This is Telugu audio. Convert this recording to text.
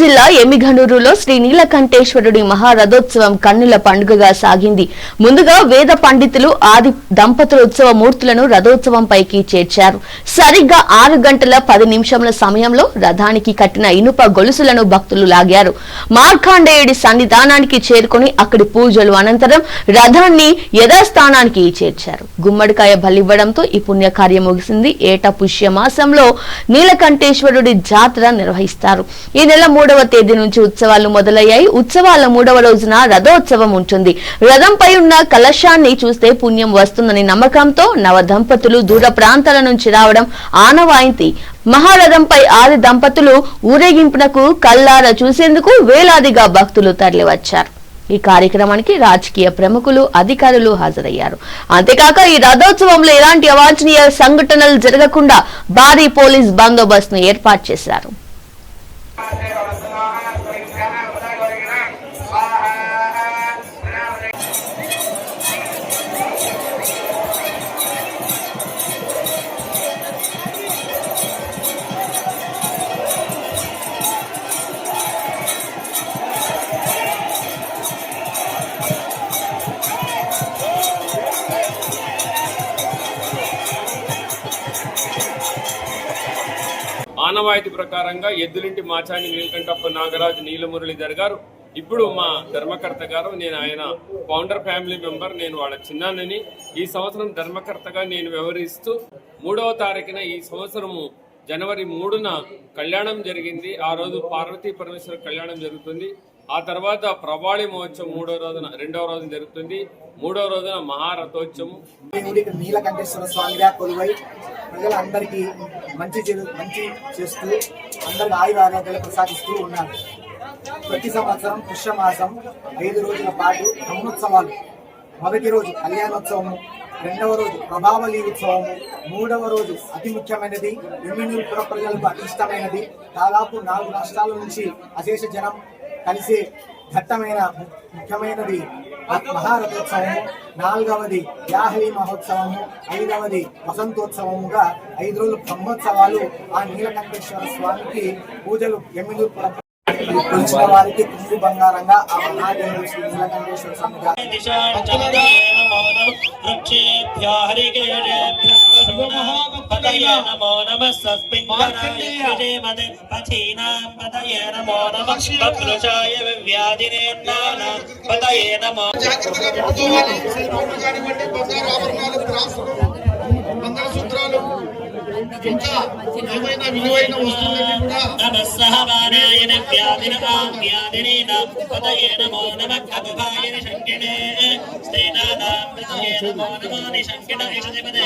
జిల్లా ఎమిగనూరులో శ్రీ నీలకంఠేశ్వరుడి మహారథోత్సవం కన్నుల పండుగగా సాగింది. ముందుగా వేద పండితులు ఆది దంపతుల ఉత్సవ మూర్తులను రథోత్సవంపైకి చేర్చారు. సరిగ్గా ఆరు గంటల పది నిమిషముల సమయంలో రథానికి కట్టిన ఇనుప గొలుసులను భక్తులు లాగారు. మార్కాండేయుడి సన్నిధానానికి చేరుకుని అక్కడి పూజలు అనంతరం రథాన్ని యథాస్థానానికి చేర్చారు. గుమ్మడికాయ బలివ్వడంతో ఈ పుణ్యకార్యం ముగిసింది. ఏటా పుష్యమాసంలో నీలకంఠేశ్వరుడి జాతర నిర్వహిస్తారు. ఈ నెల మూడు మూడవ తేదీ నుంచి ఉత్సవాలు మొదలయ్యాయి. ఉత్సవాల మూడవ రోజున రథోత్సవం ఉంటుంది. రథంపై ఉన్న కలశాన్ని చూస్తే పుణ్యం వస్తుందని నమ్మకంతో నవ దంపతులు దూర ప్రాంతాల నుంచి రావడం ఆనవాయింతి. మహారథంపై ఆది దంపతులు ఊరేగింపునకు కల్లార చూసేందుకు వేలాదిగా భక్తులు తరలివచ్చారు. ఈ కార్యక్రమానికి రాజకీయ ప్రముఖులు అధికారులు హాజరయ్యారు. అంతేకాక ఈ రథోత్సవంలో ఎలాంటి అవాంఛనీయ సంఘటనలు జరగకుండా భారీ పోలీస్ బందోబస్తును ఏర్పాటు చేశారు. ఆనవాయితీ ప్రకారంగా ఎద్దులింటి మాచాని నీలకంఠప్ప నాగరాజు నీలమురళీధర్ గారు ఇప్పుడు మా ధర్మకర్త గారు నేను ఆయన ఫౌండర్ ఫ్యామిలీ మెంబర్ నేను వాళ్ళ చిన్నానని ఈ సంవత్సరం ధర్మకర్తగా నేను వ్యవహరిస్తూ మూడవ తారీఖున ఈ సంవత్సరము జనవరి మూడున కళ్యాణం జరిగింది. ఆ రోజు పార్వతీ పరమేశ్వర కళ్యాణం జరుగుతుంది. ఆ తర్వాత ప్రభాళి మహోత్సవం మూడో రోజున రెండవ రోజున జరుగుతుంది. మూడో రోజున మహారథోత్సవం. నీలకంఠేశ్వర స్వామిగా కొలువై ప్రజలందరికీ మంచి మంచి చేస్తూ అందరికి ఆయుర ఆరోగ్యాలు ప్రసాదిస్తూ ఉన్నారు. ప్రతి సంవత్సరం పుష్యమాసం ఐదు రోజుల పాటు బ్రహ్మోత్సవాలు. మొదటి రోజు కళ్యాణోత్సవము రెండవ రోజు ప్రభావళి ఉత్సవము మూడవ రోజు అతి ముఖ్యమైనది ఎమ్మెన్యూరు పుర ప్రజలకు అతి ఇష్టమైనది దాదాపు నాలుగు రాష్ట్రాల నుంచి అశేష జనం కలిసే ఘట్టమైన ముఖ్యమైనది మహారథోత్సవము. నాలుగవది యాహవి మహోత్సవము. ఐదవది వసంతోత్సవముగా ఐదు రోజులు బ్రహ్మోత్సవాలు ఆ నీలకంఠేశ్వర స్వామికి పూజలు ఎమ్మిదూరు కొలిచిన వారికి కుంగు బంగారంగా ఆ మహాదేవుడు శ్రీ నీలకంఠేశ్వర స్వామిగా వృక్షేభ్యో హరికేశేభ్యో నమో నమః సస్మింగరాయ పథీనాం పతయే నమో నమః వక్రుచాయ పతయే నమో ఇంకా ఏమైనా విలువైన వస్తువులన్నీ కూడా నమః సహవానాయన వ్యాధినమాం వ్యాధినేనాం పతయే నమో నమః నిశంకిన ఇషధిపదే